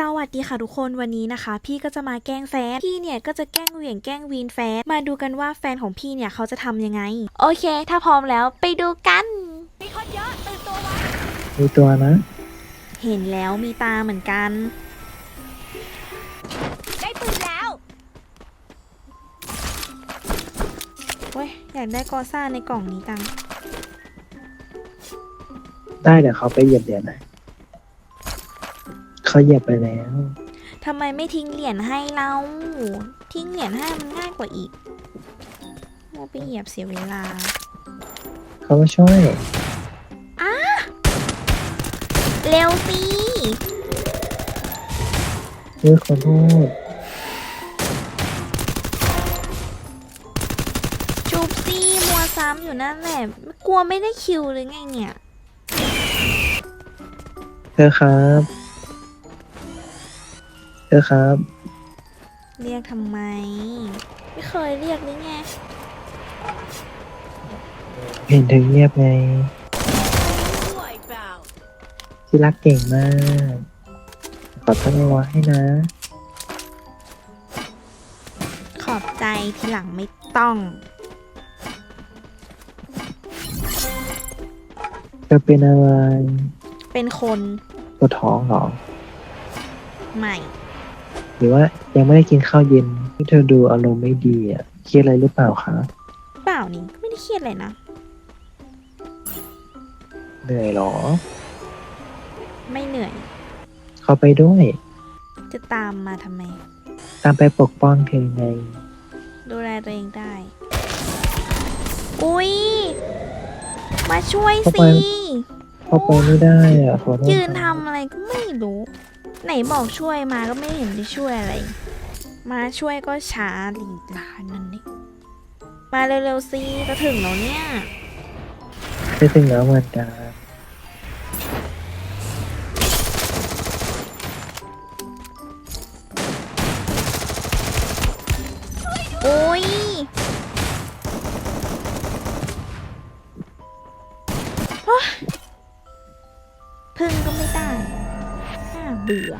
สวัสดีค่ะทุกคนวันนี้นะคะ พี่ก็จะมาแกล้งแฟนพี่เนี่ยก็จะแกล้งเหวี่ยงแกล้งวีนแฟนมาดูกันว่าแฟนของพี่เนี่ยเขาจะทำยังไง โอเค ถ้าพร้อมแล้วไปดูกัน มีคนเยอะตื่นตัวไว้มีตัวนะ เห็นแล้วมีตาเหมือนกัน ได้ปืนแล้วเว้ยอยากได้กอซ่าในกล่องนี้จังได้เดี๋ยวเขาไปเหยียบเหรียญหน่อย เขาเหยียบไปแล้วทำไมไม่ทิ้งเหรียญให้เรา ทิ้งเหรียญให้มันง่ายกว่าอีกโมไปเหยียบเสียเวลา เขามาช่วยเร็วสิเฮ้ยขอโทษจูบซี่มัวซ้ำอยู่นั่นแหละกลัวไม่ได้คิวหรือไงเนี่ย เธอครับ เธอครับ เรียกทำไม ไม่เคยเรียกหรือไงเห็นเธอเงียบไงสวยเปล่าที่รักเก่งมาก ขอตั้งรอให้นะ ขอบใจทีหลังไม่ต้อง เธอเป็นอะไรเป็นคนตัวท้องเหรอ ใหม่ หรือว่ายังไม่ได้กินข้าวเย็นที่เธอดูอารมณ์ไม่ดีอะเครียดอะไรหรือเปล่าคะเปล่านี่ก็ไม่ได้เครียดเลยนะ เหนื่อยเหรอ ไม่เหนื่อย เขาไปด้วย จะตามมาทำไม ตามไปปกป้องเธอไง ดูแลตัวเองได้ อุ๊ยมาช่วยเข้าสิไปเขาไปไม่ได้อะขอโทษยืนทำอะไรก็ไม่รู้ ไหนบอกช่วยมาก็ไม่เห็นได้ช่วยอะไร มาช่วยก็ช้าหลีลานั่นนี่มาเร็วๆสิจะถึงแล้วเนี่ยไปถึงแล้วเหมือนกันโอ้ยโอ๊ น่าเบื่อ